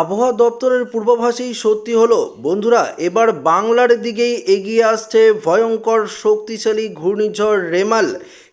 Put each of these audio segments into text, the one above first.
আবহাওয়া দপ্তরের পূর্বাভাসেই সত্যি হলো, বন্ধুরা, এবার বাংলার দিকেই এগিয়ে আসছে ভয়ঙ্কর শক্তিশালী ঘূর্ণিঝড় রেমাল।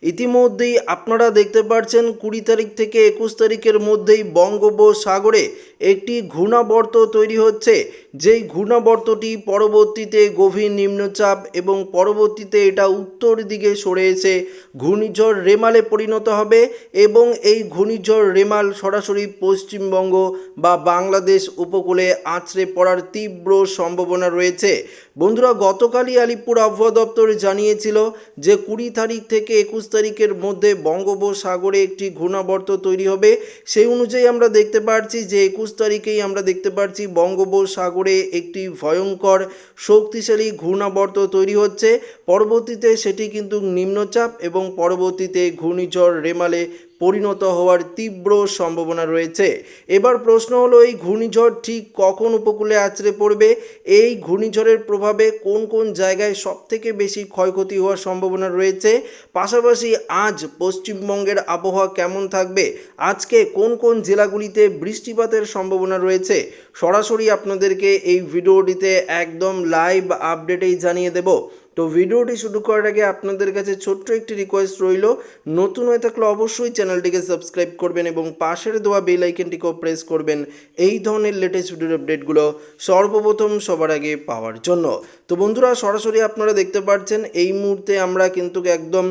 ইতিমধ্যেই আপনারা দেখতে পাচ্ছেন কুড়ি তারিখ থেকে একুশ তারিখের মধ্যেই বঙ্গোপসাগরে একটি ঘূর্ণাবর্ত তৈরি হচ্ছে। যেই ঘূর্ণাবর্তটি পরবর্তীতে গভীর নিম্নচাপ এবং পরবর্তীতে এটা উত্তর দিকে সরে এসে ঘূর্ণিঝড় রেমালে পরিণত হবে এবং এই ঘূর্ণিঝড় রেমাল সরাসরি পশ্চিমবঙ্গ বা বাংলাদেশ উপকূলে আছড়ে পড়ার তীব্র সম্ভাবনা রয়েছে। বন্ধুরা, গতকালই আলিপুর আবহাওয়া দপ্তর জানিয়েছিল যে কুড়ি তারিখ থেকে একুশ তারিখের মধ্যে বঙ্গোপসাগরে একটি ঘূর্ণাবর্ত তৈরি হবে। সেই অনুযায়ী আমরা দেখতে পাচ্ছি যে একুশ তারিখেই আমরা দেখতে পাচ্ছি বঙ্গোপসাগরে একটি ভয়ঙ্কর শক্তিশালী ঘূর্ণাবর্ত তৈরি হচ্ছে। পরবর্তীতে সেটি কিন্তু নিম্নচাপ এবং পরবর্তীতে ঘূর্ণিঝড় রেমালে পরিণত হওয়ার তীব্র সম্ভাবনা রয়েছে। এবার প্রশ্ন হলো, এই ঘূর্ণিঝড় ঠিক কখন উপকূলে আছড়ে পড়বে? এই ঘূর্ণিঝড়ের প্রভাবে কোন কোন জায়গায় সবথেকে বেশি ক্ষয়ক্ষতি হওয়ার সম্ভাবনা রয়েছে? পাশাপাশি আজ পশ্চিমবঙ্গের আবহাওয়া কেমন থাকবে? আজকে কোন কোন জেলাগুলিতে বৃষ্টিপাতের সম্ভাবনা রয়েছে? সরাসরি আপনাদেরকে এই ভিডিওটিতে একদম লাইভ আপডেটেই জানিয়ে দেব। তো ভিডিওটি শুরু করার আগে আপনাদের কাছে ছোট্ট একটি রিকোয়েস্ট রইল। নতুন হয়ে থাকলে অবশ্যই চ্যানেলটিকে সাবস্ক্রাইব করবেন এবং পাশের দেওয়া বেল আইকনটিকেও প্রেস করবেন এই ধরনের লেটেস্ট ভিডিওর আপডেটগুলো সর্বপ্রথম সবার আগে পাওয়ার জন্য। তো বন্ধুরা, সরাসরি আপনারা দেখতে পাচ্ছেন, এই মুহূর্তে আমরা কিন্তু একদম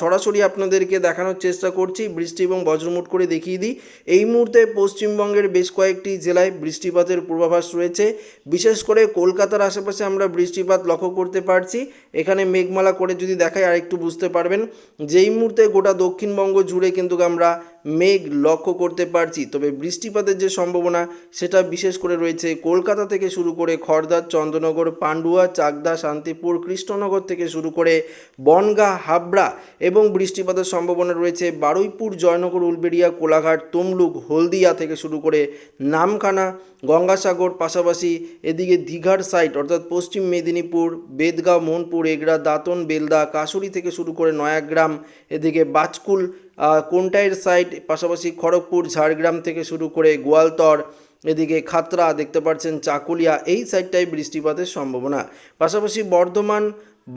সরাসরি আপনাদেরকে দেখানোর চেষ্টা করছি। বৃষ্টি এবং বজ্রমুট করে দেখিয়ে দিই। এই মুহূর্তে পশ্চিমবঙ্গের বেশ কয়েকটি জেলায় বৃষ্টিপাতের পূর্বাভাস রয়েছে। বিশেষ করে কলকাতার আশেপাশে আমরা বৃষ্টিপাত লক্ষ্য করতে পারছি। এখানে মেঘমালা করে যদি দেখায় আরেকটু বুঝতে পারবেন। যেই মুহূর্তে গোটা দক্ষিণবঙ্গ জুড়ে কিন্তু আমরা মেঘ লক্ষ্য করতে পারছি, তবে বৃষ্টিপাতের যে সম্ভাবনা, সেটা বিশেষ করে রয়েছে কলকাতা থেকে শুরু করে খড়দা, চন্দ্রনগর, পান্ডুয়া, চাকদা, শান্তিপুর, কৃষ্ণনগর থেকে শুরু করে বনগাঁ, হাবড়া এবং বৃষ্টিপাতের সম্ভাবনা রয়েছে বারুইপুর, জয়নগর, উলবেড়িয়া, কোলাঘাট, তমলুক, হলদিয়া থেকে শুরু করে নামখানা, গঙ্গাসাগর, পাশাপাশি এদিকে দীঘার সাইড অর্থাৎ পশ্চিম মেদিনীপুর, বেদগাঁও, মোহনপুর, এগড়া, দাঁতন, বেলদা, কাশুরি থেকে শুরু করে নয়াগ্রাম, এদিকে বাজকুল আহ, কোন্টাইয়ের সাইড পাশাপাশি খড়গপুর ঝাড়গ্রাম থেকে শুরু করে গোয়ালতর এদিকে খাতরা দেখতে পাচ্ছেন চাকুলিয়া এই সাইডটাই বৃষ্টিপাতের সম্ভাবনা। পাশাপাশি বর্ধমান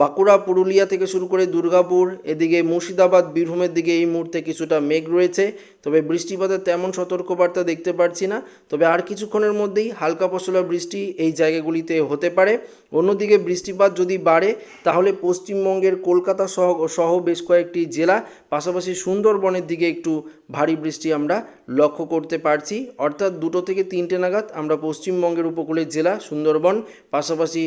বাঁকুড়া, পুরুলিয়া থেকে শুরু করে দুর্গাপুর, এদিকে মুর্শিদাবাদ, বীরভূমের দিকে এই মুহূর্তে কিছুটা মেঘ রয়েছে। তবে বৃষ্টিপাতের তেমন সতর্কবার্তা দেখতে পাচ্ছি না। তবে আর কিছুক্ষণের মধ্যেই হালকা পশলা বৃষ্টি এই জায়গাগুলিতে হতে পারে। অন্যদিকে বৃষ্টিপাত যদি বাড়ে, তাহলে পশ্চিমবঙ্গের কলকাতা সহ সহ বেশ কয়েকটি জেলা, পাশাপাশি সুন্দরবনের দিকে একটু ভারী বৃষ্টি আমরা লক্ষ্য করতে পারছি। অর্থাৎ দুটো থেকে তিনটে নাগাদ আমরা পশ্চিমবঙ্গের উপকূলের জেলা সুন্দরবন, পাশাপাশি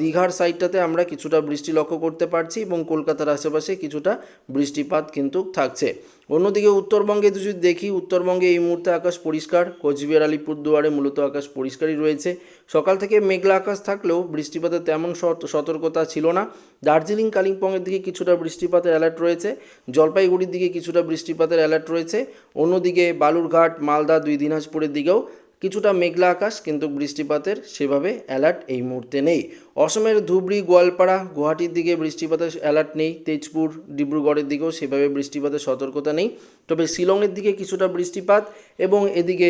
দীঘার সাইডটাতে আমরা কিছুটা বৃষ্টি লক্ষ্য করতে পারছি এবং কলকাতার আশেপাশে কিছুটা বৃষ্টিপাত কিন্তু থাকছে। অন্যদিকে উত্তরবঙ্গে যদি দেখি, উত্তরবঙ্গে এই মুহূর্তে আকাশ পরিষ্কার। কোচবিহার, আলিপুরদুয়ারে মূলত আকাশ পরিষ্কারই রয়েছে। সকাল থেকে মেঘলা আকাশ থাকলেও বৃষ্টিপাতের তেমন সত- সতর্কতা ছিল না। দার্জিলিং, কালিম্পংয়ের দিকে কিছুটা বৃষ্টিপাতের অ্যালার্ট রয়েছে। জলপাইগুড়ির দিকে কিছুটা বৃষ্টিপাতের অ্যালার্ট রয়েছে। অন্যদিকে বালুরঘাট, মালদা দুই দিনাজপুরের দিকেও কিছুটা মেঘলা আকাশ, কিন্তু বৃষ্টিপাতের সেভাবে অ্যালার্ট এই মুহূর্তে নেই। অসমের ধুবড়ি, গোয়ালপাড়া, গুয়াহাটির দিকে বৃষ্টিপাতের অ্যালার্ট নেই, তেজপুর, ডিব্রুগড়ের দিকেও সেভাবে বৃষ্টিপাতের সতর্কতা নেই। তবে শিলংয়ের দিকে কিছুটা বৃষ্টিপাত এবং এদিকে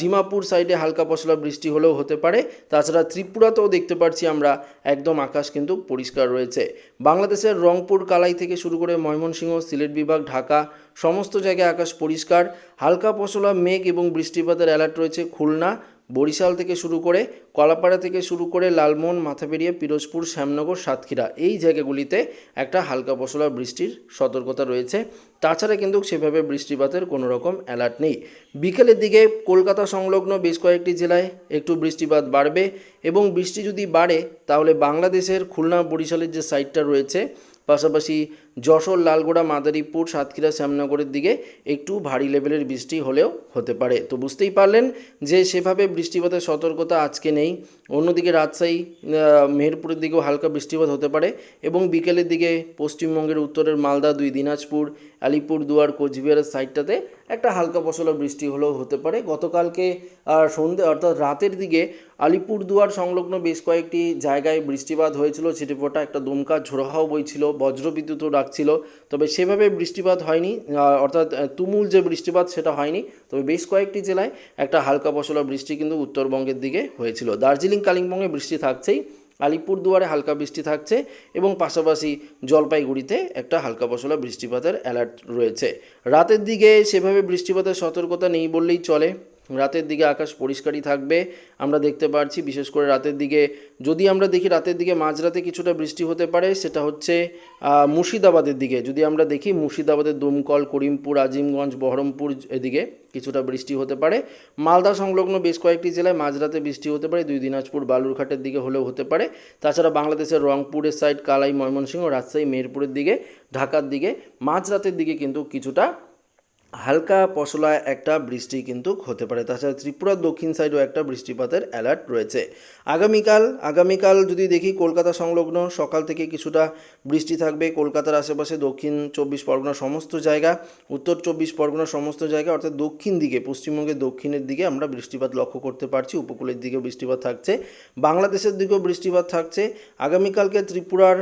ডিমাপুর সাইডে হালকা পশলা বৃষ্টি হলেও হতে পারে। তাছাড়া ত্রিপুরাতেও দেখতে পাচ্ছি আমরা একদম আকাশ কিন্তু পরিষ্কার রয়েছে। বাংলাদেশের রংপুর, কালাই থেকে শুরু করে ময়মনসিংহ, সিলেট বিভাগ, ঢাকা, সমস্ত জায়গায় আকাশ পরিষ্কার। হালকা পশলা, মেঘ এবং বৃষ্টিপাতের অ্যালার্ট রয়েছে খুলনা। বরিশাল থেকে শুরু করে কলাপাড়া থেকে শুরু করে লালমোহন মাথাবেরিয়া পিরোজপুর, শ্যামনগর, সাতক্ষীরা এই জায়গাগুলিতে একটা হালকা পশলা বৃষ্টির সতর্কতা রয়েছে। তাছাড়া কিন্তু সেভাবে বৃষ্টিপাতের কোনো রকম অ্যালার্ট নেই। বিকেলের দিকে কলকাতা সংলগ্ন বেশ কয়েকটি জেলায় একটু বৃষ্টিপাত বাড়বে এবং বৃষ্টি যদি বাড়ে, তাহলে বাংলাদেশের খুলনা বরিশালের যে সাইডটা রয়েছে পাশাপাশি যশোর, লালগোড়া, মাদারীপুর, সাতক্ষীরা, শ্যামনগরের দিকে একটু ভারী লেভেলের বৃষ্টি হলেও হতে পারে। তো বুঝতেই পারলেন যে সেভাবে বৃষ্টিপাতের সতর্কতা আজকে নেই। অন্যদিকে রাজশাহী মেহেরপুরের দিকেও হালকা বৃষ্টিপাত হতে পারে এবং বিকেলের দিকে পশ্চিমবঙ্গের উত্তরের মালদা, দুই দিনাজপুর, আলিপুরদুয়ার, কোচবিহারের সাইডটাতে একটা হালকা পশলা বৃষ্টি হলেও হতে পারে। গতকালকে সন্ধে, অর্থাৎ রাতের দিকে আলিপুরদুয়ার সংলগ্ন বেশ কয়েকটি জায়গায় বৃষ্টিপাত হয়েছিল। ছিটেফোঁটা একটা দমকা ঝোড়ো হাওয়া বইছিল বজ্রবিদ্যুৎও ডাকছিল তবে সেভাবে বৃষ্টিপাত হয়নি অর্থাৎ তুমুল যে বৃষ্টিপাত সেটা হয়নি। তবে বেশ কয়েকটি জেলায় একটা হালকা পশলা বৃষ্টি কিন্তু উত্তরবঙ্গের দিকে হয়েছিল। দার্জিলিং, কালিম্পংয়ে বৃষ্টি থাকছেই। আলিপুরদুয়ারে হালকা বৃষ্টি থাকছে এবং পাশাপাশি জলপাইগুড়িতে একটা হালকা পশলা বৃষ্টিপাতের অ্যালার্ট রয়েছে। রাতের দিকে সেভাবে বৃষ্টিপাতের সতর্কতা নেই বললেই চলে। রাতের দিকে আকাশ পরিষ্কারই থাকবে, আমরা দেখতে পাচ্ছি বিশেষ করে রাতের দিকে, যদি আমরা দেখি রাতের দিকে মাঝরাতে কিছুটা বৃষ্টি হতে পারে, সেটা হচ্ছে মুর্শিদাবাদের দিকে। যদি আমরা দেখি মুর্শিদাবাদের দমকল, করিমপুর, আজিমগঞ্জ, বহরমপুর এদিকে কিছুটা বৃষ্টি হতে পারে। মালদা সংলগ্ন বেশ কয়েকটি জেলায় মাঝরাতে বৃষ্টি হতে পারে, দুই দিনাজপুর, বালুরঘাটের দিকে হলেও হতে পারে। তাছাড়া বাংলাদেশের রংপুরের সাইড কালাই, ময়মনসিংহ, রাজশাহী, মেহেরপুরের দিকে, ঢাকার দিকে, মাঝরাতের দিকে কিন্তু কিছুটা হালকা পশলা একটা বৃষ্টি কিন্তু হতে পারে। তাছাড়া ত্রিপুরার দক্ষিণ সাইডেও একটা বৃষ্টিপাতের অ্যালার্ট রয়েছে। আগামীকাল আগামীকাল যদি দেখি কলকাতা সংলগ্ন, সকাল থেকে কিছুটা বৃষ্টি থাকবে। কলকাতার আশেপাশে দক্ষিণ চব্বিশ পরগনা সমস্ত জায়গা, উত্তর চব্বিশ পরগনা সমস্ত জায়গা, অর্থাৎ দক্ষিণ দিকে, পশ্চিমবঙ্গের দক্ষিণের দিকে আমরা বৃষ্টিপাত লক্ষ্য করতে পারছি। উপকূলের দিকেও বৃষ্টিপাত থাকছে। বাংলাদেশের দিকেও বৃষ্টিপাত থাকছে। আগামীকালকে ত্রিপুরার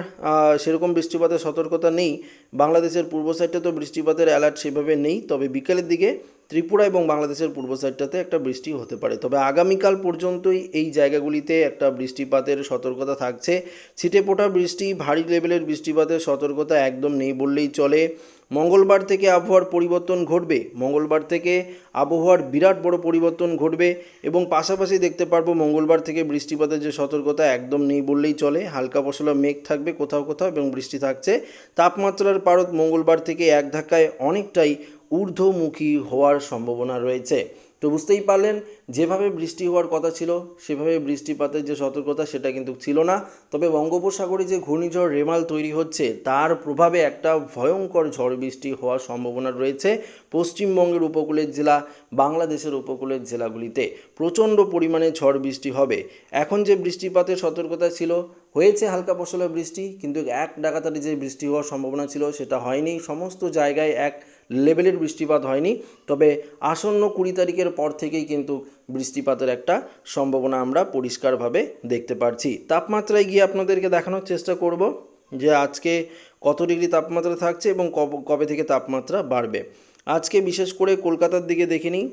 সেরকম বৃষ্টিপাতের সতর্কতা নেই। বাংলাদেশের পূর্ব সাইডে তো বৃষ্টিপাতের অ্যালার্ট সেভাবে নেই। তবে বিকেলের দিকে ত্রিপুরা এবং বাংলাদেশের পূর্ব সাইডটাতে একটা বৃষ্টি হতে পারে। তবে আগামীকাল পর্যন্তই এই জায়গাগুলিতে একটা বৃষ্টিপাতের সতর্কতা থাকছে। ছিটে ফোটা বৃষ্টি, ভারী লেভেলের বৃষ্টিপাতের সতর্কতা একদম নেই বললেই চলে। মঙ্গলবার থেকে আবহাওয়ার পরিবর্তন ঘটবে। মঙ্গলবার থেকে আবহাওয়ার বিরাট বড় পরিবর্তন ঘটবে এবং পাশাপাশি দেখতে পারব মঙ্গলবার থেকে বৃষ্টিপাতের যে সতর্কতা একদম নেই বললেই চলে। হালকা পশলা মেঘ থাকবে কোথাও কোথাও এবং বৃষ্টি থাকছে। তাপমাত্রার পারত মঙ্গলবার থেকে এক ধাক্কায় অনেকটাই ঊর্ধ্বমুখী হওয়ার সম্ভাবনা রয়েছে। তো বুঝতেই পারলেন, যেভাবে বৃষ্টি হওয়ার কথা ছিল, সেভাবে বৃষ্টিপাতের যে সতর্কতা সেটা কিন্তু ছিল না। তবে বঙ্গোপসাগরে যে ঘূর্ণিঝড় রেমাল তৈরি হচ্ছে, তার প্রভাবে একটা ভয়ঙ্কর ঝড় বৃষ্টি হওয়ার সম্ভাবনা রয়েছে পশ্চিমবঙ্গের উপকূলের জেলা, বাংলাদেশের উপকূলের জেলাগুলিতে। প্রচণ্ড পরিমাণে ঝড় বৃষ্টি হবে। এখন যে বৃষ্টিপাতের সতর্কতা ছিল, হয়েছে হালকা পশলা বৃষ্টি, কিন্তু এক ডাকাতারি যে বৃষ্টি হওয়ার সম্ভাবনা ছিল, সেটা হয়নি। সমস্ত জায়গায় এক লেভেলের বৃষ্টিপাত হয়নি, তবে আসন্ন কুড়ি তারিখের পর থেকেই কিন্তু বৃষ্টিপাতের একটা সম্ভাবনা আমরা পরিষ্কারভাবে দেখতে পারছি। তাপমাত্রায় গিয়ে আপনাদেরকে দেখানোর চেষ্টা করব যে আজকে কত ডিগ্রি তাপমাত্রা থাকছে এবং কব- থেকে তাপমাত্রা বাড়বে। আজকে বিশেষ করে কলকাতার দিকে দেখে নিই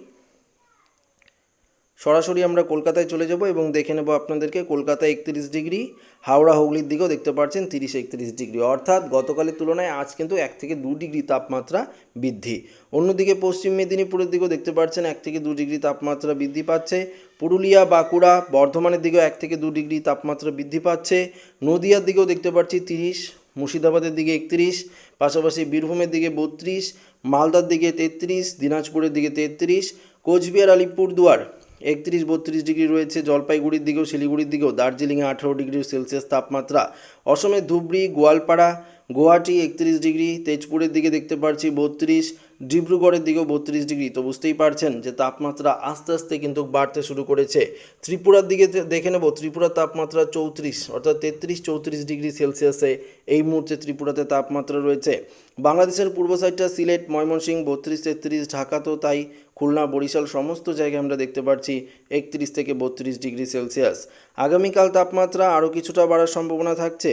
সরাসরি আমরা কলকাতায় চলে যাব এবং দেখে নেব আপনাদেরকে কলকাতায় একত্রিশ ডিগ্রি, হাওড়া হুগলির দিকেও দেখতে পাচ্ছেন তিরিশ একত্রিশ ডিগ্রি। অর্থাৎ গতকালের তুলনায় আজ কিন্তু এক থেকে দু ডিগ্রি তাপমাত্রা বৃদ্ধি। অন্যদিকে পশ্চিম মেদিনীপুরের দিকেও দেখতে পাচ্ছেন এক থেকে দু ডিগ্রি তাপমাত্রা বৃদ্ধি পাচ্ছে। পুরুলিয়া, বাঁকুড়া, বর্ধমানের দিকেও এক থেকে দু ডিগ্রি তাপমাত্রা বৃদ্ধি পাচ্ছে। নদিয়ার দিকেও দেখতে পাচ্ছি তিরিশ, মুর্শিদাবাদের দিকে একত্রিশ, পাশাপাশি বীরভূমের দিকে বত্রিশ, মালদার দিকে তেত্রিশ, দিনাজপুরের দিকে তেত্রিশ, কোচবিহার, আলিপুরদুয়ার একত্রিশ বত্রিশ ডিগ্রি রয়েছে, জলপাইগুড়ির দিকেও, শিলিগুড়ির দিকেও। দার্জিলিংয়ে আঠারো ডিগ্রি সেলসিয়াস তাপমাত্রা। অসমের ধুবড়ি, গোয়ালপাড়া, গুয়াহাটি একত্রিশ ডিগ্রি, তেজপুরের দিকে দেখতে পাচ্ছি বত্রিশ, ডিব্রুগড়ের দিকেও বত্রিশ ডিগ্রি। তো বুঝতেই পারছেন যে তাপমাত্রা আস্তে আস্তে কিন্তু বাড়তে শুরু করেছে। ত্রিপুরার দিকে দেখে নেব, ত্রিপুরার তাপমাত্রা চৌত্রিশ, অর্থাৎ তেত্রিশ চৌত্রিশ ডিগ্রি সেলসিয়াসে এই মুহূর্তে ত্রিপুরাতে তাপমাত্রা রয়েছে। বাংলাদেশের পূর্ব সাইডটা সিলেট, ময়মনসিংহ, বত্রিশ, তেত্রিশ ঢাকা তো তাই, খুলনা, বরিশাল সমস্ত জায়গায় আমরা দেখতে পাচ্ছি একত্রিশ থেকে বত্রিশ ডিগ্রি সেলসিয়াস। আগামীকাল তাপমাত্রা আরও কিছুটা বাড়ার সম্ভাবনা থাকছে।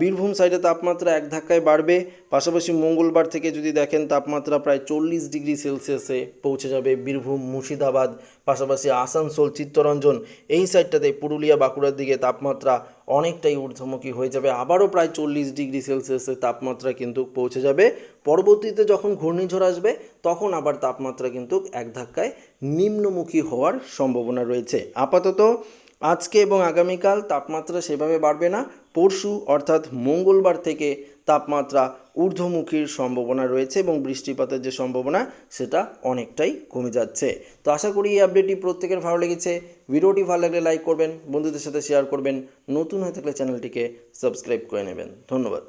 বীরভূম সাইডে তাপমাত্রা এক ধাক্কায় বাড়বে। পাশাপাশি মঙ্গলবার থেকে যদি দেখেন, তাপমাত্রা প্রায় চল্লিশ ডিগ্রি সেলসিয়াসে পৌঁছে যাবে বীরভূম, মুর্শিদাবাদ পাশাপাশি আসানসোল, চিত্তরঞ্জন এই সাইডটাতে পুরুলিয়া, বাঁকুড়ার দিকে তাপমাত্রা অনেকটাই ঊর্ধ্বমুখী হয়ে যাবে। আবারও প্রায় চল্লিশ ডিগ্রি সেলসিয়াসের তাপমাত্রা কিন্তু পৌঁছে যাবে। পরবর্তীতে যখন ঘূর্ণিঝড় আসবে, তখন আবার তাপমাত্রা কিন্তু এক ধাক্কায় নিম্নমুখী হওয়ার সম্ভাবনা রয়েছে। আপাতত আজকে এবং আগামীকাল তাপমাত্রা সেভাবে বাড়বে না। পরশু অর্থাৎ মঙ্গলবার থেকে তাপমাত্রা ঊর্ধ্বমুখীর সম্ভাবনা রয়েছে এবং বৃষ্টিপাতের যে সম্ভাবনা, সেটা অনেকটাই কমে যাচ্ছে। তো আশা করি এই আপডেটটি প্রত্যেকের ভালো লেগেছে। ভিডিওটি ভালো লাগলে লাইক করবেন, বন্ধুদের সাথে শেয়ার করবেন। নতুন হয়ে থাকলে চ্যানেলটিকে সাবস্ক্রাইব করে নেবেন। ধন্যবাদ।